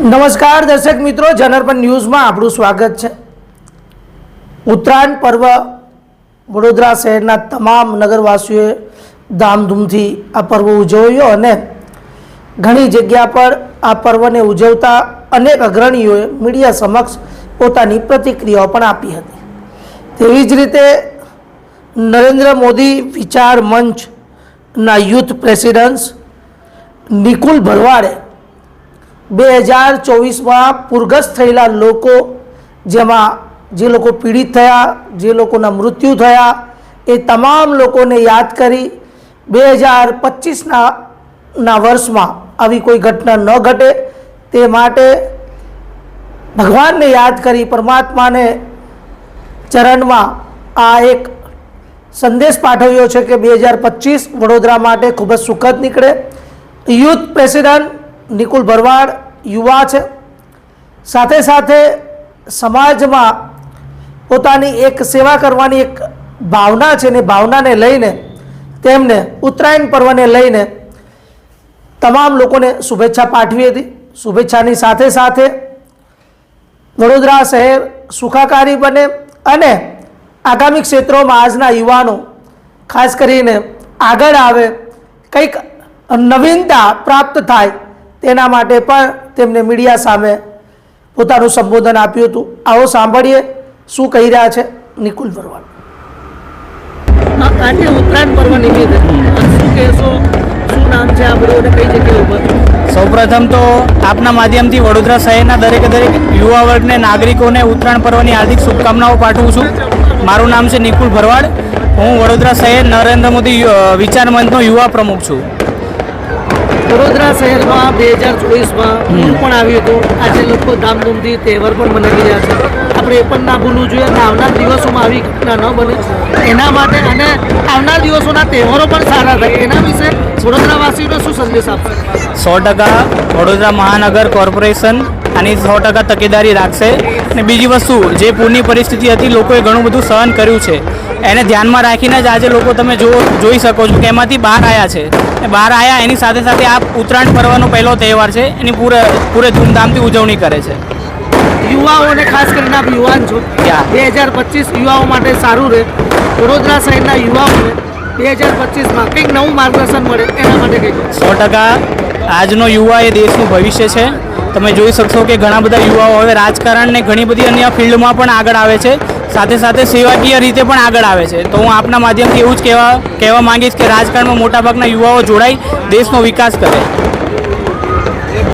નમસ્કાર દર્શક મિત્રો જનરપન ન્યૂઝમાં આપણું સ્વાગત છે. ઉત્તરાયણ પર્વ વડોદરા શહેરના તમામ નગરવાસીઓએ ધામધૂમથી આ પર્વ ઉજવ્યો અને ઘણી જગ્યા પર આ પર્વને ઉજવતા અનેક અગ્રણીઓએ મીડિયા સમક્ષ પોતાની પ્રતિક્રિયાઓ પણ આપી હતી. તેવી જ રીતે નરેન્દ્ર મોદી વિચાર મંચના યુથ પ્રેસિડન્સ નિકુલ ભરવાડે બે હજાર ચોવીસમાં પૂરગ્રસ્ત થયેલા લોકો જેમાં જે લોકો પીડિત થયા, જે લોકોના મૃત્યુ થયા, એ તમામ લોકોને યાદ કરી બે હજાર પચીસના ના વર્ષમાં આવી કોઈ ઘટના ન ઘટે તે માટે ભગવાનને યાદ કરી પરમાત્માને ચરણમાં આ એક સંદેશ પાઠવ્યો છે કે બે હજાર પચીસ વડોદરા માટે ખૂબ જ સુખદ નીકળે. યુથ પ્રેસિડન્ટ નિકુલ ભરવાડ યુવા છે. સાથે સાથે સમાજમાં પોતાની એક સેવા કરવાની એક ભાવના છે ને ભાવનાને લઈને તેમને ઉત્તરાયણ પર્વને લઈને તમામ લોકોને શુભેચ્છા પાઠવી હતી. શુભેચ્છાની સાથે સાથે વડોદરા શહેર સુખાકારી બને અને આગામી ક્ષેત્રોમાં આજના યુવાનો ખાસ કરીને આગળ આવે, કંઈક નવીનતા પ્રાપ્ત થાય તેના માટે પણ તેમણે મીડિયા સામે પોતાનું સંબોધન આપ્યું હતું. આવો સાંભળીએ શું કહી રહ્યા છે નિકુલ ભરવાડ આજે ઉત્તરાયણ પર્વ નિમિત્તે. શું કહેશો? શું નામ છે આ બધું કઈ જગ્યાએ ઉપર સૌપ્રથમ તો આપના માધ્યમથી વડોદરા શહેરના દરેકે દરેક યુવા વર્ગને નાગરિકોને ઉત્તરાયણ પર્વની હાર્દિક શુભકામનાઓ પાઠવું છું. મારું નામ છે નિકુલ ભરવાડ. હું વડોદરા શહેર નરેન્દ્ર મોદી વિચાર મંચનો યુવા પ્રમુખ છું. વડોદરા શહેરમાં બે હજાર ચોવીસમાં પૂર પણ આવ્યું હતું. આજે લોકો ધામધૂમથી તહેવાર પણ મનાવી રહ્યા છે. આપણે એ પણ ના ભૂલવું જોઈએ અને આવનાર દિવસોમાં આવી ઘટના ન બને. એના માટે અને આવનાર દિવસોના તહેવારો પણ સારા થાય એના વિશે વડોદરાવાસીઓને શું સંદેશ આપશે? સો ટકા વડોદરા મહાનગર કોર્પોરેશન આની સો ટકા તકેદારી રાખશે. અને બીજી વસ્તુ જે પૂરની પરિસ્થિતિ હતી લોકોએ ઘણું બધું સહન કર્યું છે. એને ધ્યાનમાં રાખીને જ આજે લોકો તમે જો જોઈ શકો છો કે એમાંથી બહાર આવ્યા છે. બહાર આવ્યા એની સાથે સાથે આ ઉત્તરાયણ પર્વનો પહેલો તહેવાર છે. એની પૂરે પૂરે ધૂમધામથી ઉજવણી કરે છે. યુવાઓને ખાસ કરીને આપ યુવાન છો. બે હજાર પચીસ યુવાઓ માટે સારું રહે. વડોદરા શહેરના યુવાઓને બે હજાર પચીસમાં કંઈક નવું માર્ગદર્શન મળે એના માટે કંઈક. સો ટકા આજનો યુવા એ દેશનું ભવિષ્ય છે. તમે જોઈ શકશો કે ઘણા બધા યુવાઓ હવે રાજકારણને ઘણી બધી અન્ય ફિલ્ડમાં પણ આગળ આવે છે. સાથે સાથે સેવાકીય રીતે પણ આગળ આવે છે. તો હું આપના માધ્યમથી એવું જ કહેવા કહેવા માંગીશ કે રાજકારણમાં મોટાભાગના યુવાઓ જોડાઈ દેશનો વિકાસ કરે.